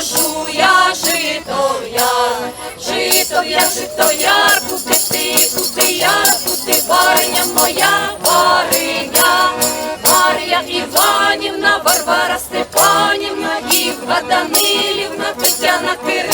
скошу я жито яр, жито я, жито яр, куди ти, куди я, куди бариня моя, бариня, Марія Іванівна, Варвара Степанівна, Ігва Данилівна, Тетяна Кирилівна,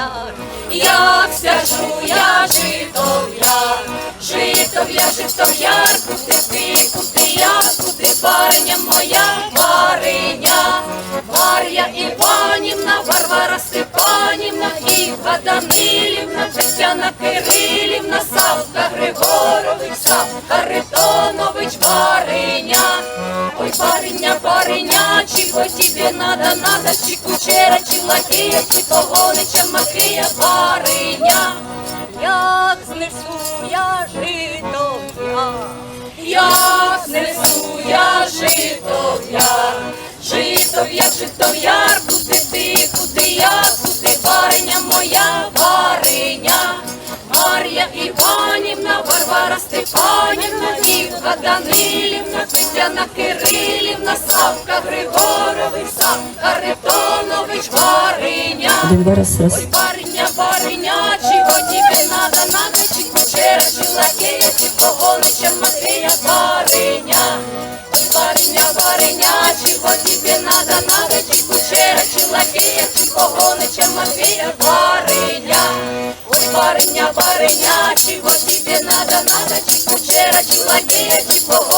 яр, як скажу я жито в яр, жито в яр, жито в яр, куди ти, куди я, куди бариня моя, бариня, Мар'я Іванівна, Варвара Степанівна, Ігва Данилівна, Тетяна Кирилівна, Савка Григорович, Савка Харитонович, бариня, чого тебе надо, надо, чи кучера, чи лакея, чи погонича Матвія, бариня, як знесу я жито яр, як знесу я жито яр, жито яр, жито яр, куди ти, куди я, куди бариня моя, бариня, Мар'я Іванівна, Варвара Степанівна, Ігга Данилівна, Тетяна Кирилівна, Савка Григорович, Савка Харитонович, бариня. Один, два, раз. Ой, бариня, бариня, чего тебе надо, надо, чи кучера, чи лакея, чи погонича Матвія, бариня. Ой, бариня, бариня, чего тебе надо, надо, чи кучера, чи лакея, чи погонича Матвія, бариня. Ой, бариня, бариня, чего тебе надо, надо, чи кучера, чи лакея, чи бариня.